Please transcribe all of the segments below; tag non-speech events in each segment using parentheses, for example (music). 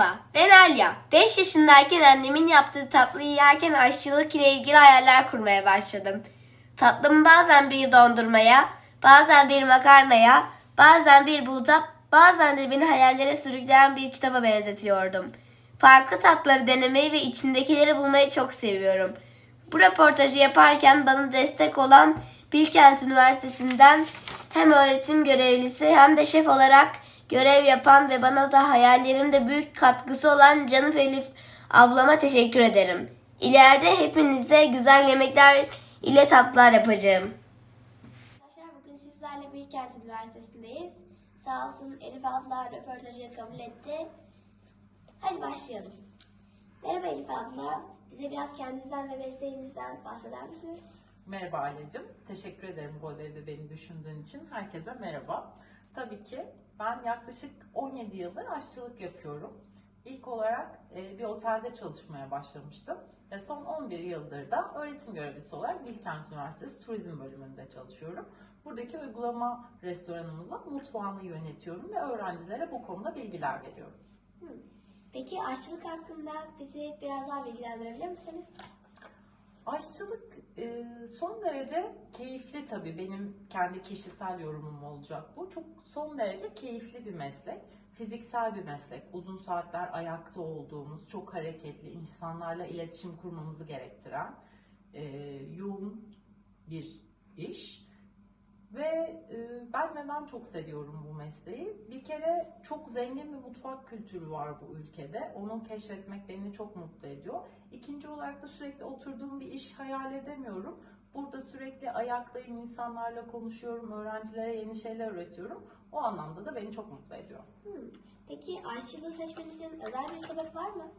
Merhaba, ben Alya. 5 yaşındayken annemin yaptığı tatlıyı yerken aşçılık ile ilgili hayaller kurmaya başladım. Tatlımı bazen bir dondurmaya, bazen bir makarnaya, bazen bir buluta, bazen de beni hayallere sürükleyen bir kitaba benzetiyordum. Farklı tatları denemeyi ve içindekileri bulmayı çok seviyorum. Bu röportajı yaparken bana destek olan Bilkent Üniversitesi'nden hem öğretim görevlisi hem de şef olarak görev yapan ve bana da hayallerimde büyük katkısı olan Canım Elif ablama teşekkür ederim. İleride hepinize güzel yemekler ile tatlılar yapacağım. Arkadaşlar bugün sizlerle Bilkent Üniversitesi'ndeyiz. Sağ olsun Elif abla röportajı kabul etti. Hadi başlayalım. Merhaba Elif abla. Bize biraz kendinizden ve mesleğinizden bahseder misiniz? Merhaba Aileciğim. Teşekkür ederim bu ödevde beni düşündüğün için. Herkese merhaba. Tabii ki ben yaklaşık 17 yıldır aşçılık yapıyorum. İlk olarak e, bir otelde çalışmaya başlamıştım. Ve son 11 yıldır da öğretim görevlisi olarak Bilkent Üniversitesi Turizm bölümünde çalışıyorum. Buradaki uygulama restoranımızın mutfağını yönetiyorum ve öğrencilere bu konuda bilgiler veriyorum. Peki aşçılık hakkında bizi biraz daha bilgilendirebilir misiniz? Aşçılık son derece keyifli tabii benim kendi kişisel yorumum olacak bu. Çok son derece keyifli bir meslek. Fiziksel bir meslek. Uzun saatler ayakta olduğumuz, çok hareketli insanlarla iletişim kurmamızı gerektiren e, yoğun bir iş. Ve e, ben neden çok seviyorum bu mesleği? Bir kere çok zengin bir mutfak kültürü var bu ülkede. Onu keşfetmek beni çok mutlu ediyor. İkinci olarak da sürekli oturduğum bir iş hayal edemiyorum. Burada sürekli ayaktayım, insanlarla konuşuyorum, öğrencilere yeni şeyler öğretiyorum. O anlamda da beni çok mutlu ediyor. Hmm. Peki aşçılığı seçmenizin özel bir sebep var mı?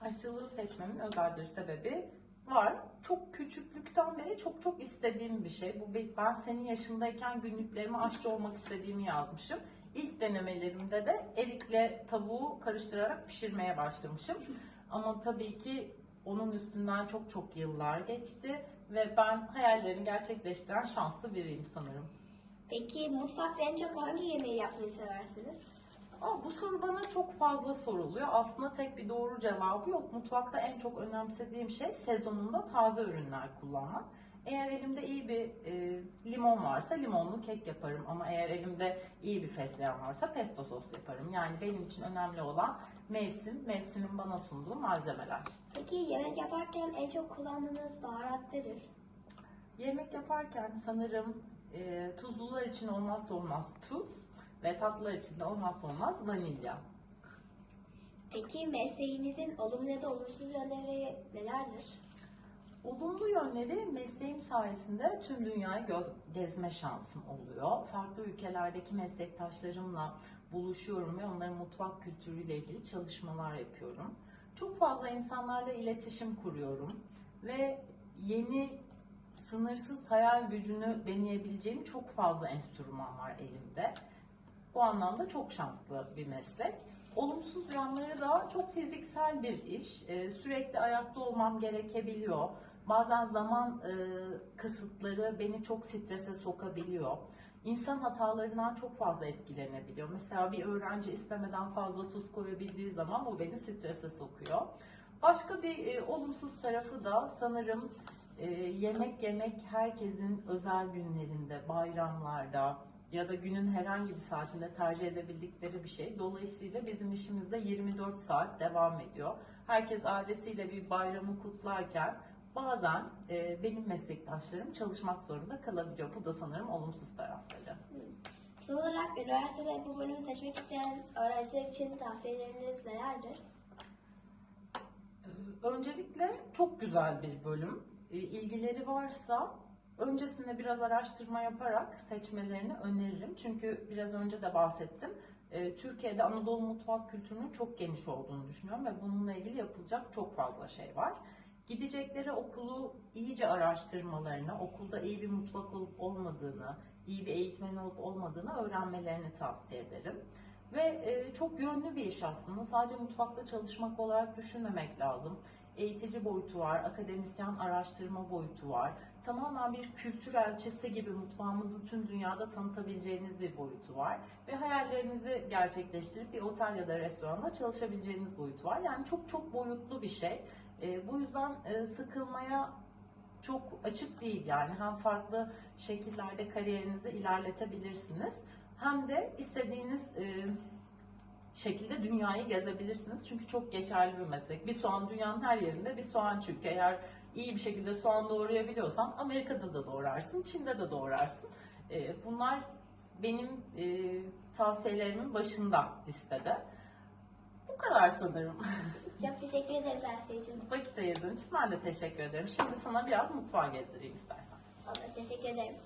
Aşçılığı seçmemin özel bir sebebi var. Çok küçüklükten beri çok çok istediğim bir şey. Bu ben senin yaşındayken günlüklerime aşçı olmak istediğimi yazmışım. İlk denemelerimde de erikle tavuğu karıştırarak pişirmeye başlamışım. Ama tabii ki onun üstünden çok çok yıllar geçti ve ben hayallerini gerçekleştiren şanslı biriyim sanırım. Peki mutfakta en çok hangi yemeği yapmayı seversiniz? Aa, bu soru bana çok fazla soruluyor. Aslında tek bir doğru cevabı yok. Mutfakta en çok önemsediğim şey sezonunda taze ürünler kullanmak. Eğer elimde iyi bir e, limon varsa limonlu kek yaparım ama eğer elimde iyi bir fesleğen varsa pesto sos yaparım. Yani benim için önemli olan mevsim, mevsimin bana sunduğu malzemeler. Peki yemek yaparken en çok kullandığınız baharat nedir? Yemek yaparken sanırım e, tuzlular için olmazsa olmaz tuz ve tatlılar için de olmazsa olmaz vanilya. Peki mesleğinizin olumlu ya da olumsuz yönleri nelerdir? Olumlu yönleri mesleğim sayesinde tüm dünyayı göz, gezme şansım oluyor. Farklı ülkelerdeki meslektaşlarımla buluşuyorum ve onların mutfak kültürüyle ilgili çalışmalar yapıyorum. Çok fazla insanlarla iletişim kuruyorum ve yeni sınırsız hayal gücünü deneyebileceğim çok fazla enstrüman var elimde. Bu anlamda çok şanslı bir meslek. Olumsuz yanları da çok fiziksel bir iş. Ee, sürekli ayakta olmam gerekebiliyor. Bazen zaman e, kısıtları beni çok strese sokabiliyor. İnsan hatalarından çok fazla etkilenebiliyor. Mesela bir öğrenci istemeden fazla tuz koyabildiği zaman bu beni strese sokuyor. Başka bir e, olumsuz tarafı da sanırım e, yemek yemek herkesin özel günlerinde, bayramlarda ya da günün herhangi bir saatinde tercih edebildikleri bir şey. Dolayısıyla bizim işimizde 24 saat devam ediyor. Herkes ailesiyle bir bayramı kutlarken bazen e, benim meslektaşlarım çalışmak zorunda kalabiliyor. Bu da sanırım olumsuz tarafları. Son olarak üniversitede bu bölümü seçmek isteyen öğrenciler için tavsiyeleriniz nelerdir? Öncelikle çok güzel bir bölüm. Ee, İlgileri varsa öncesinde biraz araştırma yaparak seçmelerini öneririm. Çünkü biraz önce de bahsettim. Ee, Türkiye'de Anadolu mutfak kültürünün çok geniş olduğunu düşünüyorum ve bununla ilgili yapılacak çok fazla şey var. Gidecekleri okulu iyice araştırmalarını, okulda iyi bir mutfak olup olmadığını, iyi bir eğitmen olup olmadığını öğrenmelerini tavsiye ederim. Ve e, çok yönlü bir iş aslında. Sadece mutfakta çalışmak olarak düşünmemek lazım. Eğitici boyutu var, akademisyen araştırma boyutu var. Tamamen bir kültür elçisi gibi mutfağımızı tüm dünyada tanıtabileceğiniz bir boyutu var. Ve hayallerinizi gerçekleştirip bir otel ya da restoranda çalışabileceğiniz boyutu var. Yani çok çok boyutlu bir şey. E, bu yüzden e, sıkılmaya çok açık değil yani hem farklı şekillerde kariyerinizi ilerletebilirsiniz hem de istediğiniz e, şekilde dünyayı gezebilirsiniz. Çünkü çok geçerli bir meslek. Bir soğan dünyanın her yerinde bir soğan çünkü eğer iyi bir şekilde soğan doğrayabiliyorsan Amerika'da da doğrarsın, Çin'de de doğrarsın. E, bunlar benim e, tavsiyelerimin başında listede. Bu kadar sanırım. (laughs) Çok teşekkür ederiz her şey için. Vakit ayırdığın için ben de teşekkür ederim. Şimdi sana biraz mutfağa gezdireyim istersen. Olur, teşekkür ederim.